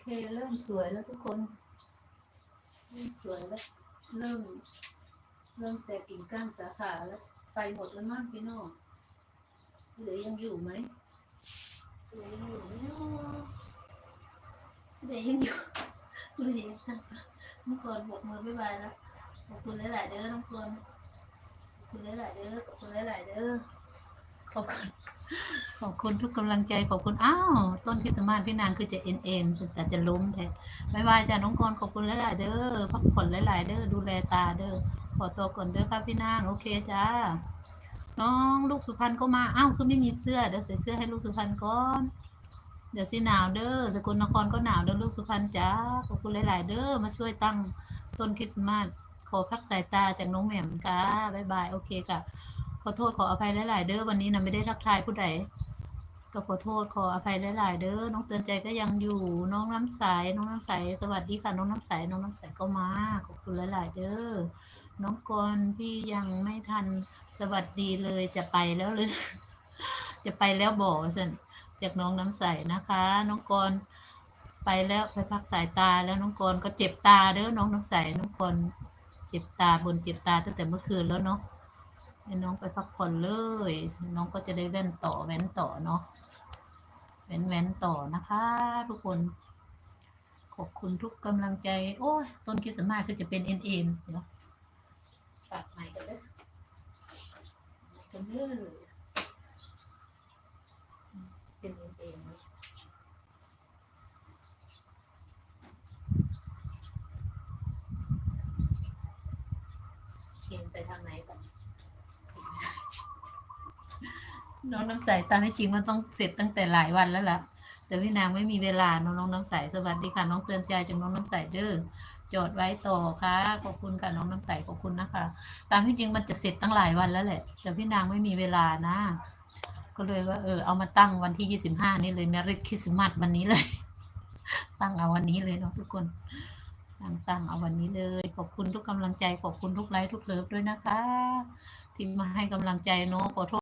เคเริ่มสวยแล้วทุกคนเริ่มสวยแล้วเริ่ม เริ่มแตกกิ่งก้านสาขาแล้วไฟหมดแล้วมั้งพี่น้องเหลือยังอยู่ไหมเหลือยังอยู่ไหมเนาะเหลือยังอยู่เหลือยังน้องกรบอกมือบ๊ายบายแล้วขอบคุณหลาย ๆ เด้อน้องกรขอบคุณหลาย ๆ เด้อขอบคุณหลาย ๆ เด้อขอบคุณ ขอบคุณทุกกำลังใจขอบคุณอ้าวต้นคริสต์มาสพี่นางคือจะเอ็นเอ็นแต่จะล้มแท้บายบายจ้าน้องกรขอบคุณหลายๆเด้อพักผ่อนหลายๆเด้อดูแลตาเด้อขอตัวก่อนเด้อครับพี่นางโอเคจ้าน้องลูกสุพรรณก็มาอ้าวคือไม่มีเสื้อเดี๋ยวใส่เสื้อให้ลูกสุพรรณก่อนเดี๋ยวสิหนาวเด้อสกลนครก็หนาวเด้อลูกสุพรรณจ้าขอบคุณหลายๆเด้อมาช่วยตั้งต้นคริสต์มาสขอพักสายตาจากน้องแหม่มค่ะบายบายโอเคค่ะ ขอโทษขออภัยหลาย ๆ เด้อวันนี้นะไม่ได้ทักทายผู้ใดก็ขอโทษขออภัยหลาย ๆ เด้อน้องเตือนใจก็ยังอยู่น้องน้ำใสน้องน้ำใสสวัสดีค่ะน้องน้ำใสน้องน้ำใสก็มาขอบคุณหลาย ๆ เด้อน้องกรณ์พี่ยังไม่ทันสวัสดีเลยจะไปแล้วหรือจะไปแล้วบอกสันจากน้องน้ำใสนะคะ น้องกรไปแล้วไปพักสายตาแล้วน้องกรก็เจ็บตาเด้อน้องน้ำใสน้องกรเจ็บตาบนเจ็บตาตั้งแต่เมื่อคืนแล้วเนาะ ให้น้องไปพักผ่อนเลย น้องก็จะได้แว่นต่อแว่นต่อเนาะแว่นแว่นต่อนะคะ ทุกคน ขอบคุณทุกกำลังใจ โอ้ยต้นคริสต์มาสคือจะเป็นเอ็นเอ็นเนาะฝากใหม่กันเลยกันเลยเป็นเอ็นเอ็นเขียนไปทางไหนก่อน น้องน้ำใสตามที่จริงมันต้องเสร็จตั้งแต่หลายวันแล้วล่ะ แต่พี่นางไม่มีเวลาน้องน้องน้ำใสสวัสดีค่ะน้องเตือนใจจากน้องน้ำใสเด้อจอดไว้ต่อค่ะขอบคุณค่ะน้องน้ำใสขอบคุณนะคะ ตามที่จริงมันจะเสร็จตั้งหลายวันแล้วแหละ แต่พี่นางไม่มีเวลานะ ก็เลยว่าเออเอามาตั้งวันที่ยี่สิบห้านี่เลยแมริคริสต์มาสวันนี้เลย ตั้งเอาวันนี้เลยเนาะทุกคนตั้งตั้งเอาวันนี้เลย ขอบคุณทุกกำลังใจขอบคุณทุกไลค์ทุกเลิฟด้วยนะคะ ที่มาให้กำลังใจเนาะขอโทษ